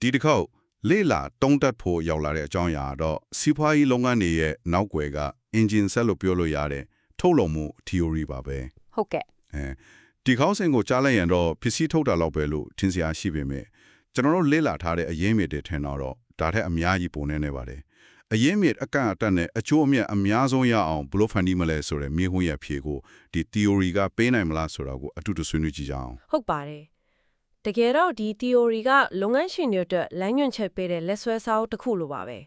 ဒီတစ်ခေါက်လေလာတုံးတက်ဖို့ရောက်လာတဲ့အကြောင်းအရာတော့စီးပွားရေးလုပ်ငန်းတွေရဲ့နောက်ွယ်က engine ဆက်လို့ပြောလို့ရတဲ့ထုတ်လုပ်မှု theory ပါပဲဟုတ်ကဲ့အဲဒီခေါင်းစဉ်ကိုကြားလိုက်ရင်တော့ပစ္စည်းထုတ်တာလောက်ပဲလို့ထင်စရာရှိပေမဲ့ကျွန်တော်တို့လေ့လာထားတဲ့အရင်းမြစ်တွေထင်တော့တော့ဒါထက်အများကြီးပုံနေနေပါတယ်အရင်းမြစ်အကန့်အတတ်နဲ့အကျိုးအမြတ်အများဆုံးရအောင်ဘယ်လိုဖန်တီးမလဲဆိုတဲ့မြေဟုံးရဖြေကိုဒီ theory ကပေးနိုင်မလားဆိုတာကိုအတူတူဆွေးနွေးကြည့်ကြအောင်ဟုတ်ပါတယ် တကယ်တော့ဒီ theory ကလုပ်ငန်းရှင်တွေအတွက်လမ်းညွှန်ချက်ပေးတဲ့လက်ဆွဲစာအုပ်တစ်ခုလိုပါပဲ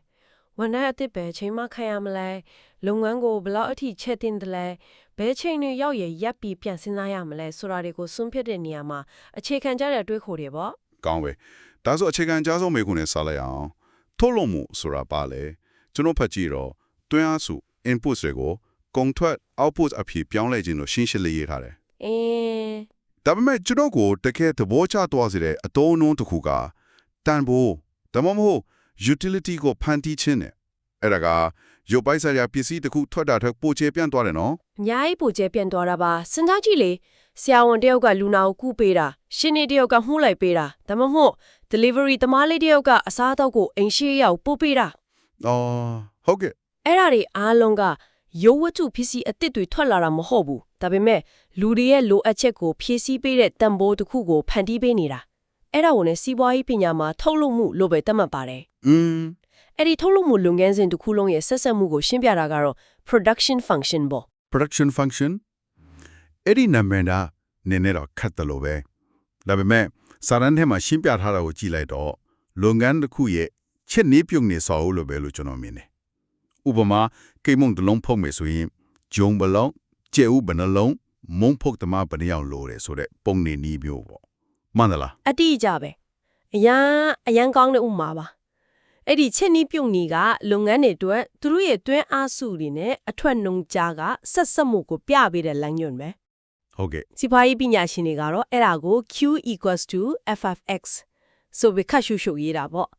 ဝန်ထမ်းအသစ်ပဲချိန်မှခံရမလဲလုပ်ငန်းကိုဘယ်လောက်အထိချက်တင်တယ်လဲဘယ်ချိန်တွေရောက်ရရပ်ပြီးပြန်စဉ်းစားရမလဲဆိုတာတွေကိုစွန့်ဖြတ်တဲ့နေရာမှာအခြေခံကြတဲ့အတွေးခေါ်တွေပေါ့ကောင်းပဲဒါဆိုအခြေခံကြားဆုံးမေခွန်းနဲ့ဆက်လိုက်အောင်ထုတ်လို့မှုဆိုတာပါလေကျွန်တော်ဖတ်ကြည့်တော့တွင်းအားစု input တွေကိုကုန်ထွက် output အဖြစ်ပြောင်းလဲခြင်းလို့ရှင်းရှင်းလေးရေးထားတယ်အင်း ဒါပေမဲ့ကျွန်တော်ကိုတကယ်သဘောကျသွားစေတဲ့အတုံးအနှုံးတစ်ခုကတန်ဖိုးဒါမှမဟုတ် utility ကိုဖန်တီးခြင်းနဲ့အဲ့ဒါကရုပ်ပိုက်ဆိုင်ရာပစ္စည်းတစ်ခုထွက်တာထက်ပိုချေပြန့်သွားတယ်နော်အများကြီးပိုကျဲပြန်သွားတာပါစဉ်းစားကြည့်လေဆရာဝန်တယောက်ကလူနာကိုကုပေးတာရှင်နေတယောက်ကမှုန့်လိုက်ပေးတာဒါမှမဟုတ် delivery သမားလေးတယောက်ကအစားအသောက်ကိုအိမ်ရှိရောက်ပို့ပေးတာအော်ဟုတ်ကဲ့အဲ့ဒါတွေအားလုံးကရုပ်ဝတ္ထုဖြစ်စီအစ်စ်တွေထွက်လာတာမဟုတ်ဘူးဒါပေမဲ့ လူတွေရဲ့လိုအပ်ချက်ကိုဖြည့်ဆည်းပေးတဲ့တန်ဖိုးတစ်ခုကိုဖန်တီးပေးနေတာအဲ့ဒါကိုလည်းစီးပွားရေးပညာမှာထုတ်လုပ်မှုလို့ပဲသတ်မှတ်ပါတယ်อืมအဲ့ဒီထုတ်လုပ်မှုလုပ်ငန်းစဉ်တစ်ခုလုံးရဲ့ဆက်ဆက်မှုကိုရှင်းပြတာကတော့ production function ပေါ့ production function အဲ့ဒီနာမည်ဒါနည်းနည်းတော့ခတ်တယ်လို့ပဲဒါပေမဲ့စာရန်ထဲမှာရှင်းပြထားတာကိုကြည့်လိုက်တော့လုပ်ငန်းတစ်ခုရဲ့ချက်နေပြုံနေစောလို့ပဲလို့ကျွန်တော်မြင်တယ်ဥပမာကိမုံတစ်လုံးဖုတ်မယ်ဆိုရင်ဂျုံဘလုံးကျဲဥဘနှလုံး မုံဖုတ်တမဘယ်နှယောက်လိုတယ်ဆိုတဲ့ပုံနေနီးမျိုးပေါ့မှန်သလားအတိအကျပဲအရန်အရန်ကောင်းတဲ့ဥမာပါအဲ့ဒီချက်နီးပြုံနီကလုပ်ငန်းတွေအတွက်သူတို့ရဲ့တွင်းအားစုတွေနဲ့အထွက်နှုံကြားကဆက်ဆက်မှုကိုပြပေးတဲ့လမ်းညွှန်ပဲဟုတ်ကဲ့စီးပွားရေးပညာရှင်တွေကတော့အဲ့ဒါကို Q ffx ဆိုပြီးခတ်ရှုရှုရေးတာပေါ့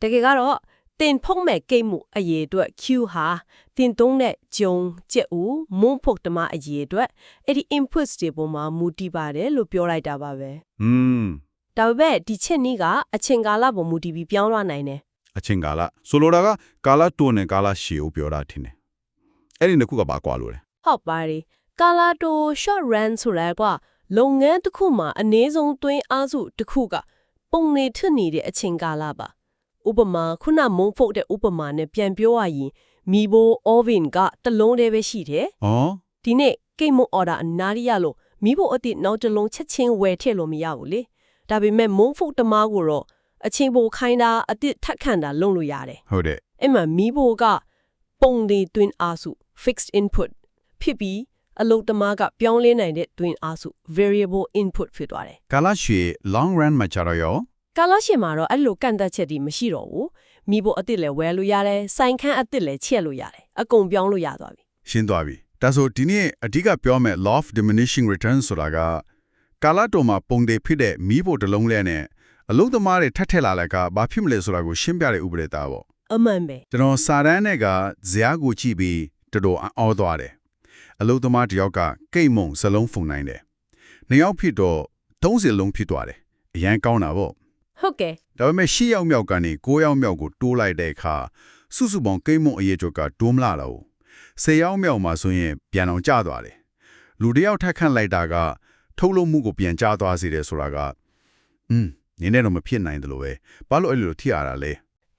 တကယ်ကတော့ တင်ဖုံးမဲ့ကိတ်မှုအရေးအတွက် Q ဟာတင်သုံးတဲ့ဂျုံကြက်ဦးမုံဖုတ်တမအရေးအတွက်အဲ့ဒီ inputs တွေပေါ်မှာမူတည်ပါတယ်လို့ပြောလိုက်တာပါပဲอืมဒါပေမဲ့ဒီချက်နည်းကအချိန်ကာလပေါ်မူတည်ပြီးပြောင်းလဲနိုင်တယ်အချင်းကာလဆိုလိုတာကကာလတိုနဲ့ကာလရှည်ကိုပြောတာထင်တယ်အဲ့ဒီနှစ်ခုကဘာကွာလို့လဲဟုတ်ပါတယ်ကာလာတို short run ဆိုလဲကွာလုပ်ငန်းတစ်ခုမှာအနည်းဆုံးသွင်းအားစုတစ်ခုကပုံနေထနေတဲ့အချိန်ကာလပါ ဥပမာခုနမုံဖုတ်တဲ့ဥပမာနဲ့ပြန်ပြောရရင်မီဘို oven ကတစ်လုံးတည်းပဲရှိတယ်ဩဒီနေ့ကိတ်မုံ order အနာရီရလို့မီဘိုအတိနောက်တစ်လုံးချက်ချင်းဝယ်ထည့်လို့မရဘူးလေဒါပေမဲ့မုံဖုတ်တမားကိုတော့အချိန်ပိုခိုင်းတာအတိထက်ခန့်တာလုပ်လို့ရတယ်ဟုတ်တယ်အဲ့မှာမီးဘိုကပုံတွေတွင်းအားစု fixed input ဖြစ်ပြီးအလုတ်တမားကပြောင်းလဲနိုင်တဲ့တွင်းအားစု variable input ဖြစ်သွားတယ်ကာလရှည် long run မှာကြတော့ရော။ ကာလရှင်မှာတော့အဲ့လိုကန့်သက်ချက်တွေမရှိတော့ဘူး။မီးဘိုအစ်စ်လည်းဝယ်လို့ရတယ်။စိုင်ခန်းအစ်စ်လည်းချက်လို့ရတယ်။အကုန်ပြောင်းလို့ရသွားပြီရှင်းသွားပြီဒါဆိုဒီနေ့အဓိကပြောမယ် law of diminishing returns ဆိုတာကကာလတိုမှာပုံတွေဖြစ်တဲ့မီးဖို့တစ်လုံးလဲနဲ့အလုံးသမားတွေထပ်ထက်လာလိုက်ကဘာဖြစ်မလဲဆိုတာကိုရှင်းပြတဲ့ဥပဒေသားပေါ့။အမှန်ပဲကျွန်တော်စာတန်းနဲ့ကဇာတ်ကိုကြည့်ပြီးတော်တော်အော်သွားတယ်အလုံးသမားတစ်ယောက်ကကိတ်မုံစလုံးဖုန်နိုင်တယ်နှစ်ယောက်ဖြစ်တော့30လုံးဖြစ်သွားတယ်အရန်ကောင်းတာပေါ့။ ဟုတ်ကဲ့ဒါပေမဲ့၈ယောက်မြောက်ကနေ၉ယောက်မြောက်ကိုတိုးလိုက်တဲ့အခါစုစုပေါင်းကိမ့်မွန်အရေးချုပ်ကဒုံးမလာတော့၁၀ယောက်မြောက်မှာဆိုရင်ပြန်အောင်ကျသွားတယ်လူတယောက်ထက်ခန့်လိုက်တာက ထုတ်လုပ်မှုကိုပြန်ကျသွားစေတယ်ဆိုတာကအင်းနင်းနဲ့တော့မဖြစ်နိုင်တယ်လို့ပဲဘာလို့အဲ့လိုထိရတာလဲ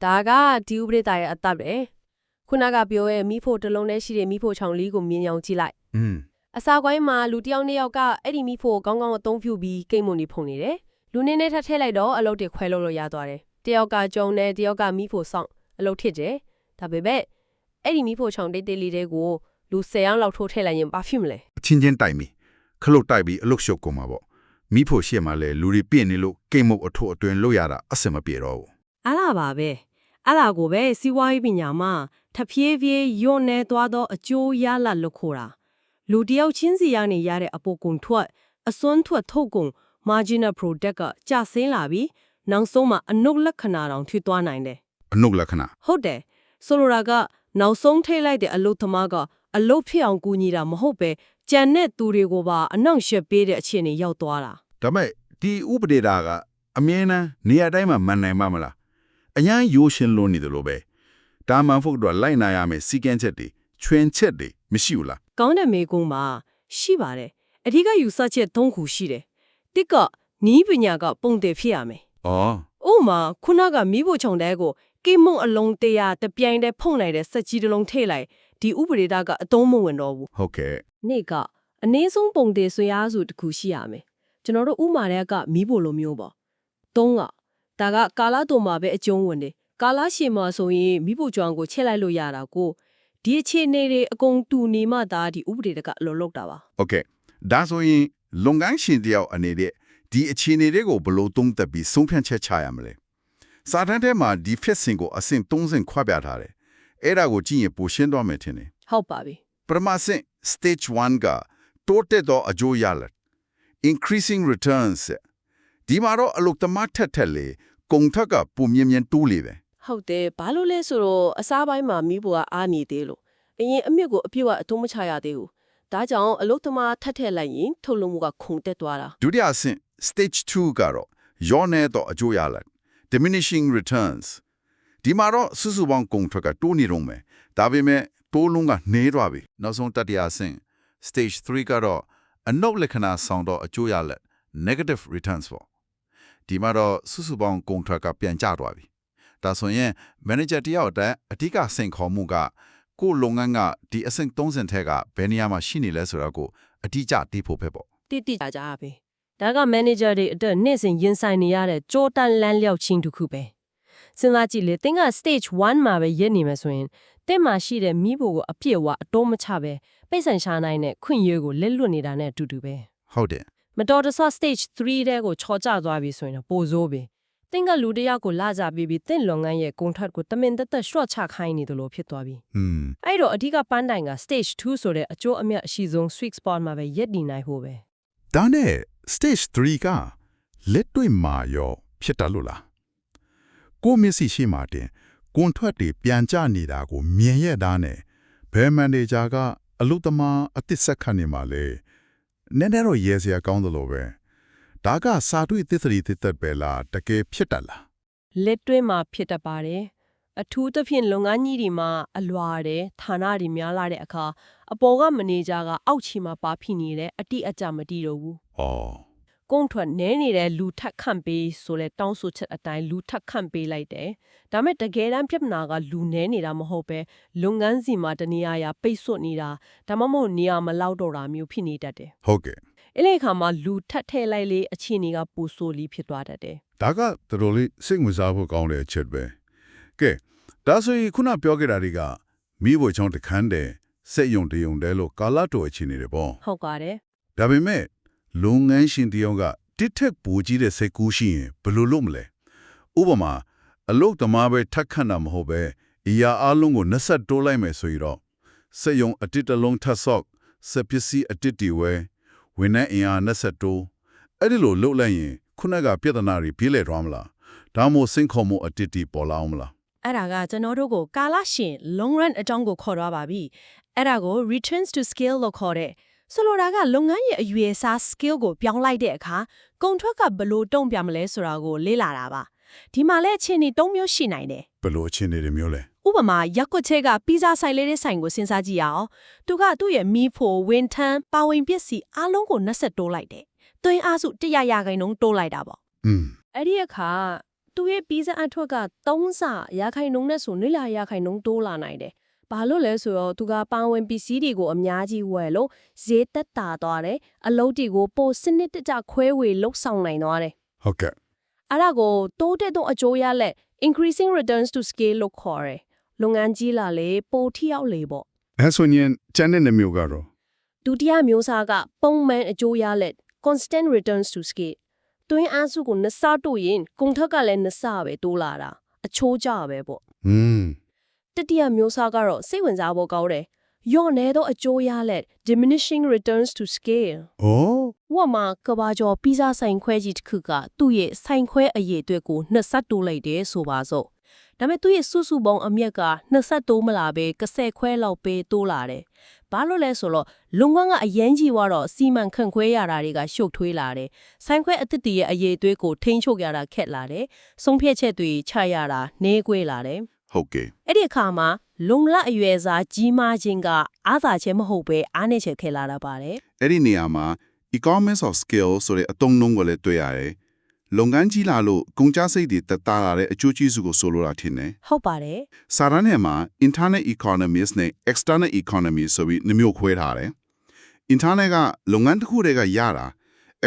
ဒါကဒီဥပဒေတရားအတပ်ပဲခုနကပြောရဲ့မိဖို့တစ်လုံးတည်းရှိတဲ့မိဖို့ချောင်လေးကိုမြင်အောင်ကြည့်လိုက်อืมအစာကွိုင်းမှာလူတယောက်နှစ်ယောက်ကအဲ့ဒီမိဖို့ကိုကောင်းကောင်းအသုံးပြုပြီးကိတ်မွန်နေဖုန်နေတယ် လူနေနဲ့ထပ်ထည့်လိုက်တော့အလုပ်တွေခွဲလို့လို့ရသွားတယ်။တယောက်ကကြုံတယ်တယောက်ကမီးဖို့ဆောင်အလုပ်ထစ်တယ်။ဒါပေမဲ့အဲ့ဒီမီးဖို့ချောင်တိတ်တိတ်လေးတွေကိုလူ10ယောက်လောက်ထိုးထည့်လိုက်ရင်ဘာဖြစ်မလဲအချင်းချင်းတိုက်ပြီခလုတ်တိုက်ပြီးအလုတ်ရှုပ်ကုန်မှာပေါ့မိဖို့ရှေ့မှာလဲလူတွေပြင့်နေလို့ကိမ့်မုံအထုအတွင်းလို့ရတာအဆင်မပြေတော့ဘူးအဲ့လာပါပဲအဲ့လာကိုပဲစီးပွားရေးပညာမှာထဖြည်းဖြည်းယွန်းနေသွားသောအကျိုးရလဒ်လို့ခေါ်တာလူတယောက်ချင်းစီရနေရတဲ့အပေါ်ကုန်ထွက်အစွန်းထွက်ထုတ်ကုန် marginal product ကကျဆင်းလာပြီးနောက်ဆုံးမှာအနုလက္ခဏာတောင်ထွေသွားနိုင်တယ်အနုလက္ခဏာဟုတ်တယ်ဆိုလိုတာကနောက်ဆုံးထိလိုက်တဲ့အလုတ်သမားကအလုတ်ဖြစ်အောင်ကူညီတာမဟုတ်ပဲကြံတဲ့သူတွေကိုပါအနောက်ရှက်ပေးတဲ့အခြေအနေရောက်သွားတာဒါမဲ့ဒီဥပဒေတာကအမြဲတမ်းနေရာတိုင်းမှာမန်နိုင်ပါမလားအញ្ញမ်းရိုးရှင်းလို့နေတယ်လို့ပဲတာမန်ဖို့တော့လိုက်နာရမယ်စီကန်းချက်တွေချွင်ချက်တွေမရှိဘူးလားကောင်းတဲ့မေကုန်းမှာရှိပါတယ်အဓိကယူဆချက်၃ခုရှိတယ် တစ်ကနီးပညာက ပုံတည်ဖြစ်ရမယ်။အော်ဥပမာခုနကမိဖို့ခြုံတဲ့ကိုကိမုံအလုံးတရာတပြိုင်တည်းဖုံနိုင်တဲ့စက်ကြီးတစ်လုံးထည့်လိုက်ဒီဥပဒေတာကအသုံးမဝင်တော့ဘူးဟုတ်ကဲ့နေ့ကအနည်းဆုံးပုံတည်ဆွေအားစုတစ်ခုရှိရမယ်ကျွန်တော်တို့ဥမာတဲ့ကမိဖို့လိုမျိုးပေါ့သုံးကဒါကကာလာတုံမှာပဲအကျုံးဝင်တယ်ကာလာရှည်မှာဆိုရင်မိဖို့ကြွမ်းကိုချက်လိုက်လို့ရတာကိုဒီအခြေအနေတွေအကုန်တူနေမှသာဒီဥပဒေတကအလိုလောက်တာပါ။ Okay ဒါဆိုရင် လုပ်ငန်းရှင်တယောက်အနေနဲ့ဒီအခြေအနေတွေကိုဘယ်လိုသုံးသပ်ပြီးဆုံးဖြတ်ချက်ချရမလဲ။စာတမ်းထဲမှာဒီဖြစ်စဉ်ကိုအဆင့်30ခွဲပြထားတယ်။အဲ့ဒါကိုကြည့်ရင်ပိုရှင်းသွားမယ်ထင်တယ်ဟုတ်ပါပြီ။ပထမဆင့် stage 1ကတိုးတက်သောအကျိုးရလဒ် increasing returns ဒီမှာတော့အလုတ်သမားထက်ထက်လေကုန်ထက်ကပုံမြင်မြင်တိုးလေပဲဟုတ်တယ်ဘာလို့လဲဆိုတော့အစားပိုင်းမှာမိဖို့ကအားနေသေးလို့အရင်အမြစ်ကိုအပြည့်အဝအသုံးမချရသေးဘူး ဒါကြောင့်အလုတ်သမားထပ်ထည့်လိုက်ရင်ထုတ်လုပ်မှုကခုန်တက်သွားတာဒုတိယအဆင့် stage 2ကတော့ရောနေတော့အကျိုးရလဒ် diminishing returns ဒီမှာတော့စုစုပေါင်းကုန်ထွက်ကတိုးနေတော့မယ်ဒါပေမဲ့တိုးလုံးကနေသွားပြီနောက်ဆုံးတတိယအဆင့် stage 3ကတော့အနုတ်လက္ခဏာဆောင်တော့အကျိုးရလဒ် negative returns ပေါ့ဒီမှာတော့စုစုပေါင်းကုန်ထွက်ကပြန်ကျသွားပြီဒါဆိုရင် manager တယောက်အတက်အဓိကစိန်ခေါ်မှုက ကိုယ်လုပ်ငန်းကဒီအဆင့်30ထက်ကဘယ်နေရာမှာရှိနေလဲဆိုတော့ကိုအတိအကျသိဖို့ပဲပေါ့တိတိကျကျပဲဒါက manager တွေအတွက်နေ့စဉ်ရင်ဆိုင်နေရတဲ့ကြိုးတန်းလန်းလျောက်ချင်းတစ်ခုပဲစဉ်းစားကြည့်လေသင်က stage 1မှာပဲရက်နေမှာဆိုရင်တဲ့မှာရှိတဲ့မိဖို့ကိုအပြည့်အဝအတော့မချပဲပိတ်ဆန်ရှာနိုင်တဲ့ခွင့်ရကိုလက်လွတ်နေတာနဲ့အတူတူပဲဟုတ်တယ်မတော်တဆ stage 3တဲ့ကိုချော်ကျသွားပြီဆိုရင်တော့ပိုဆိုးပြီ သင်ကလူတစ်ယောက်ကိုလာကြပြီးပြီးသင်လုပ်ငန်းရဲ့ contract ကိုတမင်တက်တက် short ချခိုင်းနေတယ်လို့ဖြစ်သွားပြီอืมအဲ့တော့အဓိကပန်းတိုင်က stage 2ဆိုတဲ့အကျိုးအမြတ်အရှိဆုံး sweet spot မှာပဲရက်တည်နိုင်ဖို့ပဲဒါနဲ့ stage 3ကလက်တွေ့မှာရောဖြစ်တယ်လို့လားကိုမျက်စိရှိမှတင်ကွန်ထွက်တွေပြန်ကျနေတာကိုမြင်ရတာနဲ့ဘယ်မန်နေဂျာကအလုသမားအစ်စ်ဆက်ခတ်နေမှာလဲနည်းနည်းတော့ရဲစရာကောင်းတယ်လို့ပဲ ဒါကစာတွေ့သစ္စာရီသစ္သက်ပဲလားတကယ်ဖြစ်တယ်လားလက်တွဲမှာဖြစ်တတ်ပါတယ်အထူးသဖြင့်လုပ်ငန်းကြီးတွေမှာအလွာတယ်ဌာနတွေများလာတဲ့အခါအပေါ်ကမန်နေဂျာကအောက်ခြေမှာပါဖိနေတယ်အတိအကျမတည်တော့ဘူး။အော်ကုန်းထွက်နဲနေတဲ့လူထက်ခန့်ပေးဆိုလဲတောင်းဆိုချက်အတိုင်းလူထက်ခန့်ပေးလိုက်တယ်ဒါမဲ့တကယ်တမ်းပြဿနာကလူနဲနေတာမဟုတ်ပဲလုပ်ငန်းစီမှာတနေရာရာပိတ်ဆို့နေတာဒါမှမဟုတ်နေရာမလောက်တော့တာမျိုးဖြစ်နေတတ်တယ်ဟုတ်ကဲ့ အဲ့ဒီအခါမှာလူထက်ထဲလိုက်လေအခြေအနေကပူဆိုးလီဖြစ်သွားတတ်တယ်ဒါကတော်တော်လေးစိတ်ဝင်စားဖို့ကောင်းတဲ့အချက်ပဲကဲဒါဆိုရင်ခုနပြောခဲ့တာတွေကမိဖို့ချောင်းတခန်းတဲ့စက်ယုံတယုံတဲလို့ကာလာတော်အခြေအနေတွေပေါ့ဟုတ်ပါတယ်ဒါပေမဲ့လုပ်ငန်းရှင်တယောက်ကတစ်ထက်ပူကြီးတဲ့စိတ်ကူးရှိရင်ဘယ်လိုလုပ်မလဲဥပမာအလုတ်သမားပဲထက်ခန့်တာမဟုတ်ပဲအရာအလုံးကိုနှစ်ဆက်တိုးလိုက်မယ်ဆိုရင်တော့စက်ယုံအတစ်တစ်လုံးထပ်ဆော့စက်ပစ္စည်းအတစ်တီဝဲ ဝန်ထမ်းအင်အားနှစ်ဆက်တိုးအဲ့ဒီလိုလုပ်လိုက်ရင်ခုနကပြဿနာတွေပြေးလဲသွားမလားဒါမှမဟုတ်စိန်ခေါ်မှုအတစ်တီပေါ်လာအောင်မလားအဲ့ဒါကကျွန်တော်တို့ကိုကာလရှင် long run အကြောင်းကိုခေါ်တော့ပါပြီအဲ့ဒါကို returns to scale လို့ခေါ်တဲ့ဆိုလိုတာကလုပ်ငန်းရဲ့အရွယ်အစား skill ကိုပြောင်းလိုက်တဲ့အခါကုန်ထွက်ကဘယ်လိုတုံ့ပြန်မလဲဆိုတာကိုလေ့လာတာပါဒီမှာလည်းအခြေအနေ၃မျိုးရှိနိုင်တယ်ဘယ်လိုအခြေအနေတွေမျိုးလဲ ဥပမာရက်ကွက်ချက်ကပီဇာဆိုင်လေးတဲ့ဆိုင်ကိုစဉ်းစားကြည့်ရအောင်သူကသူ့ရဲ့မီးဖိုဝင်းထန်းပါဝင်ပစ္စည်းအလုံးကိုနှက်ဆက်တိုးလိုက်တယ်တွင်းအားစုတရရခိုင်နှုန်းတိုးလိုက်တာပေါ့อืมအဲ့ဒီအခါသူ့ရဲ့ပီဇာအထွက်က3ဆရခိုင်နှုန်းနဲ့ဆိုနေလာရခိုင်နှုန်းတိုးလာနိုင်တယ်။ဘာလို့လဲဆိုတော့သူကပန်ဝင်ပစ္စည်းတွေကိုအများကြီးဝယ်လို့ဈေးသက်သာသွားတယ်။အလုပ်တွေကိုပိုစနစ်တကျခွဲဝေလှုပ်ဆောင်နိုင်သွားတယ်ဟုတ်ကဲ့။အဲ့ဒါကိုတိုးတက်သောအကျိုးရလက် increasing returns to scale လို့ခေါ်တယ်။ လုပ်ငန်းကြီးလာလေပိုထိရောက်လေပေါ့အဲဆိုရင်ကျန်တဲ့နှမျိုးကတော့။ဒုတိယမျိုးစားကပုံမှန်အကျိုးရလက် constant returns to scale တွင်းအားစုကိုနှစ်ဆတိုးရင်ကုန်ထက်ကလည်းနှစ်ဆပဲတိုးလာတာအချိုးကြပဲပေါ့อืมတတိယမျိုးစားကတော့စိတ်ဝင်စားဖို့ကောင်းတယ်။ယော့နေသောအကျိုးရလက် diminishing returns to scale အော်ဝတ်မှာကဘာကျော်ပီဇာဆိုင်ခွဲကြီးတစ်ခုကသူ့ရဲ့ဆိုင်ခွဲအရေးအတွက်ကိုနှစ်ဆက်တိုးလိုက်တယ်ဆိုပါစို့ ဒါပေမဲ့သူ့ရဲ့စုစုပေါင်းအမြက်က23မလာပဲ30ခွဲလောက်ပဲတိုးလာတယ်။ဘာလို့လဲဆိုတော့လုံငန်းကအရန်ကြီးွားတော့စီမံခန့်ခွဲရတာတွေကရှုပ်ထွေးလာတယ်။ဆိုင်ခွဲအသစ်တည်းရဲ့အရေးအသွေးကိုထိန်းချုပ်ရတာခက်လာတယ်။ဆုံးဖြတ်ချက်တွေချရတာနှဲကွေးလာတယ်။ဟုတ်ကဲ့အဲ့ဒီအခါမှာလုံလအရွယ်စားကြီးမားခြင်းကအားသာခြင်းမဟုတ်ပဲအားနည်းချက်ခဲ့လာတာပါတယ်အဲ့ဒီနေရာမှာ economies of scale ဆိုတဲ့အသုံးနှုန်းကိုလည်းတွေ့ရတယ် လုပ်ငန်းကြီးလာလို့ကုန်ကျစရိတ်တွေတက်တာလာတဲ့အကျိုးကျေးဇူးကိုဆိုလိုတာထင်တယ်ဟုတ်ပါတယ်စာရန်ထဲမှာ internet economies နဲ့ external economy ဆိုပြီးနှမျိုးခွဲထားတယ် internet ကလုပ်ငန်းတစ်ခုတည်းကရတာ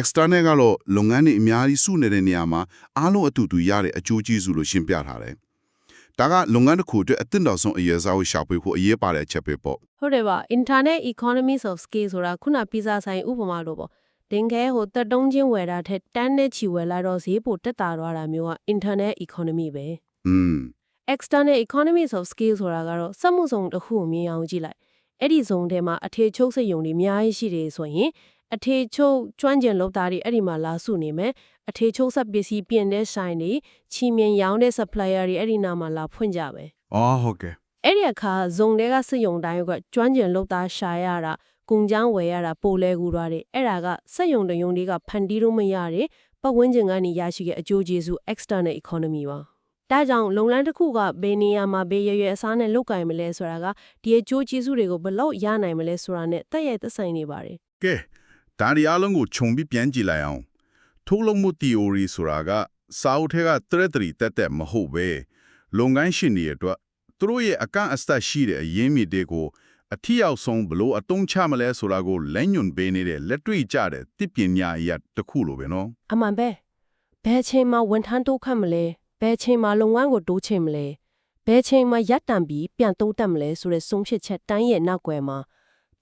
external ကတော့လုပ်ငန်းတွေအများကြီးစုနေတဲ့နေရာမှာအားလုံးအတူတူရတဲ့အကျိုးကျေးဇူးလို့ရှင်းပြထားတယ်ဒါကလုပ်ငန်းတစ်ခုအတွက်အသင့်တော်ဆုံးအရေးစားကိုရှာဖွေဖို့အရေးပါတဲ့အချက်ပဲပေါ့ဟုတ်တယ်ပါ internet economies of scale ဆိုတာခုနပီဇာဆိုင်ဥပမာလို့ပေါ့ တင်ခဲဟိုတက်တုံးချင်းဝယ်တာထက်တန်းနဲ့ချီဝယ်လာတော့ဈေးပိုတက်တာတော့တာမျိုးက internet economy ပဲอืม external economies of scale ဆိုတာကတော့စက်မှုစုံတစ်ခုကိုမြင်အောင်ကြည့်လိုက်အဲ့ဒီဇုံထဲမှာအထေချုပ်စိတ်ယုံတွေအများကြီးရှိတယ်ဆိုရင်အထေချုပ်ကျွမ်းကျင်လုပ်သားတွေအဲ့ဒီမှာလာစုနေမယ်အထေချုပ်ဆက်ပစ္စည်းပြင်တဲ့ဆိုင်တွေချီမြင်ရောင်းတဲ့ supplier တွေအဲ့ဒီနာမှာလာဖွင့်ကြပဲအော်ဟုတ်ကဲ့အဲ့ဒီအခါဇုံတွေကစက်ယုံတိုင်းကကျွမ်းကျင်လုပ်သားရှာရတာ ကုန်ချောင်းဝယ်ရတာပိုလဲကူတာတွေအဲ့ဒါကစက်ယုံတယုံတွေကဖန်တီးလို့မရတဲ့ပတ်ဝန်းကျင်ကနေရရှိတဲ့အကျိုးကျေးဇူး external economy ပါဒါကြောင့်လုံလန်းတစ်ခုကဘယ်နေရာမှာဘယ်ရရွယ်အစားနဲ့လုတ်ကင်မလဲဆိုတာကဒီအကျိုးကျေးဇူးတွေကိုဘယ်လောက်ရနိုင်မလဲဆိုတာနဲ့တက်ရိုက်သက်ဆိုင်နေပါတယ်ကဲဒါဒီအားလုံးကိုခြုံပြီးပြန်ကြည့်လိုက်အောင်ထုတ်လုပ်မှု theory ဆိုတာကစာအုပ်ထဲက theory တက်တက်မဟုတ်ပဲလုပ်ငန်းရှင်တွေအတွက်သူတို့ရဲ့အကန့်အသတ်ရှိတဲ့အရင်းမြစ်တွေကို အထီရောက်ဆုံးဘလို့အတုံးချမလဲဆိုတာကိုလက်ညွန်ပေးနေတဲ့လက်တွေ့ကြတဲ့တိပညာအရာတစ်ခုလိုပဲနော်အမှန်ပဲဘယ်ချိန်မှာဝန်ထမ်းတိုးခတ်မလဲဘယ်ချိန်မှာလုပ်ငန်းကိုတိုးချင်မလဲဘယ်ချိန်မှာရပ်တန့်ပြီးပြန်တိုးတက်မလဲဆိုတဲ့ဆုံးဖြတ်ချက်တိုင်းရဲ့နောက်ွယ်မှာ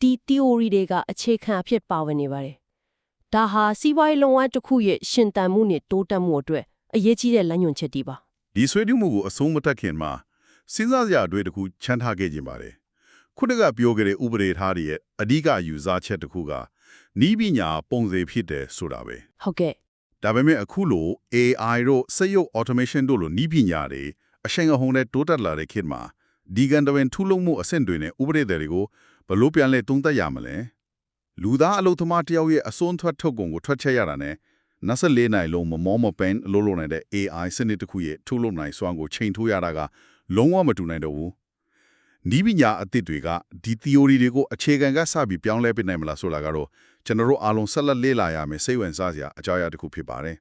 ဒီ theory တွေကအခြေခံအဖြစ်ပါဝင်နေပါတယ်ဒါဟာစီးပွားရေးလုပ်ငန်းတစ်ခုရဲ့ရှင်သန်မှုနဲ့တိုးတက်မှုအတွက်အရေးကြီးတဲ့လမ်းညွှန်ချက်တွေပါဒီဆွေးနွေးမှုကိုအဆုံးမတက်ခင်မှာစဉ်းစားစရာအတွေ့တစ်ခုချမ်းထားခဲ့ခြင်းပါတယ် ခုနကပြောခဲ့တဲ့ဥပဒေထားတွေရဲ့အဓိကယူဆချက်တစ်ခုကနီးပညာပုံစံဖြစ်တယ်ဆိုတာပဲဟုတ်ကဲ့ဒါပေမဲ့အခုလို AI တို့စက်ရုပ် automation တို့လိုနီးပညာတွေအရှိန်အဟုန်နဲ့တိုးတက်လာတဲ့ခေတ်မှာဒီကန်တဝင်ထူလုံးမှုအဆင့်တွေနဲ့ဥပဒေတွေကိုဘယ်လို့ပြန်လဲတုံးသက်ရမလဲလူသားအလုပ်သမားတယောက်ရဲ့အစွန်းထွက်ထုတ်ကုန်ကိုထွက်ချက်ရတာနဲ့24နိုင်လုံးမမောမပန်အလုပ်လုပ်နိုင်တဲ့ AI စနစ်တစ်ခုရဲ့ထုတ်လုပ်နိုင်စွမ်းကိုချိန်ထိုးရတာကလုံးဝမတူနိုင်တော့ဘူး နီးပညာအသစ်တွေကဒီ theory တွေကိုအခြေခံကစပြီးပြောင်းလဲပြနိုင်မလားဆိုတာကတော့ကျွန်တော်တို့အားလုံးဆက်လက်လေ့လာရမယ်စိတ်ဝင်စားစရာအကြောင်းအရာတစ်ခုဖြစ်ပါတယ်